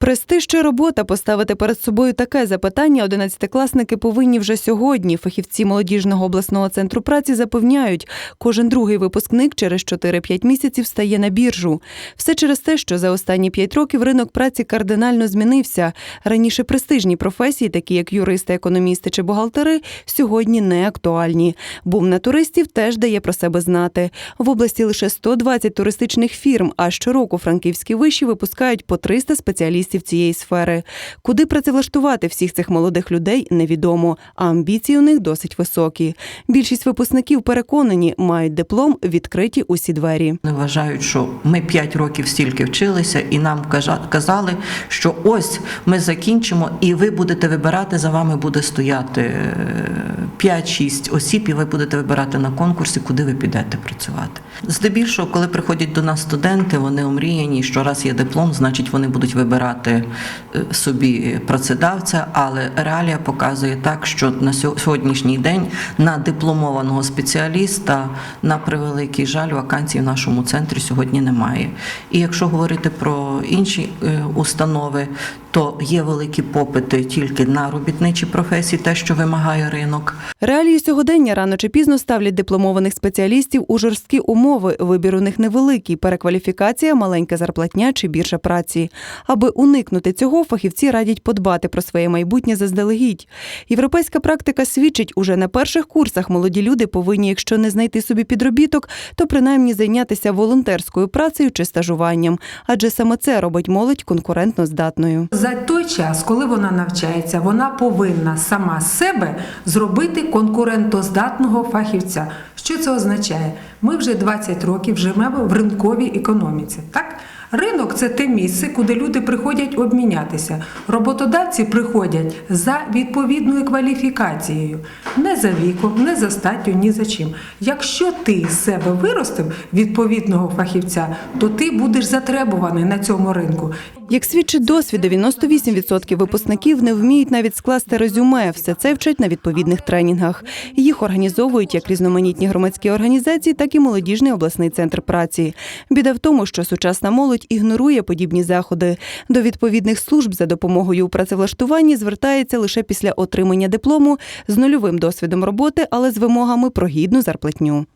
Престиж чи робота поставити перед собою таке запитання одинадцятикласники повинні вже сьогодні. Фахівці молодіжного обласного центру праці запевняють, кожен другий випускник через 4-5 місяців стає на біржу. Все через те, що за останні 5 років ринок праці кардинально змінився. Раніше престижні професії, такі як юристи, економісти чи бухгалтери, сьогодні не актуальні. Бум на туристів теж дає про себе знати. В області лише 120 туристичних фірм, а щороку франківські виші випускають по 300 спеціалістів цієї сфери. Куди працевлаштувати всіх цих молодих людей, невідомо, а амбіції у них досить високі. Більшість випускників переконані, мають диплом, відкриті усі двері. Вони вважають, що ми 5 років стільки вчилися, і нам казали, що ось ми закінчимо, і ви будете вибирати, за вами буде стояти е, 5-6 осіб, і ви будете вибирати на конкурсі, куди ви підете працювати. Здебільшого, коли приходять до нас студенти, вони омріяні, що раз є диплом, значить вони будуть вибирати е, собі працедавця, але реалія показує так, що на сьогоднішній день на дипломованого спеціаліста, на превеликий жаль, вакансій в нашому центрі сьогодні немає. І якщо говорити про інші е, установи, то є великі попити тільки на робітничі професії, те, що вимагає ринок. Реалії сьогодення рано чи пізно ставлять дипломованих спеціалістів у жорсткі умови. Вибір у них невеликий, перекваліфікація, маленька зарплатня чи біржа праці. Аби уникнути цього, фахівці радять подбати про своє майбутнє заздалегідь. Європейська практика свідчить, уже на перших курсах молоді люди повинні, якщо не знайти собі підробіток, то принаймні зайнятися волонтерською працею чи стажуванням, адже саме це робить молодь конкурентно здатною. За той час, коли вона навчається, вона повинна сама себе зробити конкурентоздатного фахівця. Що це означає? Ми вже 20 років живемо в ринковій економіці. Так? Ринок це те місце, куди люди приходять обмінятися. Роботодавці приходять за відповідною кваліфікацією, не за віком, не за статтю, ні за чим. Якщо ти з себе виростив відповідного фахівця, то ти будеш затребуваний на цьому ринку. Як свідчить досвід, 98% випускників не вміють навіть скласти резюме. Все це вчать на відповідних тренінгах. Їх організовують як різноманітні громадські організації, так і молодіжний обласний центр праці. Біда в тому, що сучасна молодь ігнорує подібні заходи. До відповідних служб за допомогою у працевлаштуванні звертається лише після отримання диплому з нульовим досвідом роботи, але з вимогами про гідну зарплатню.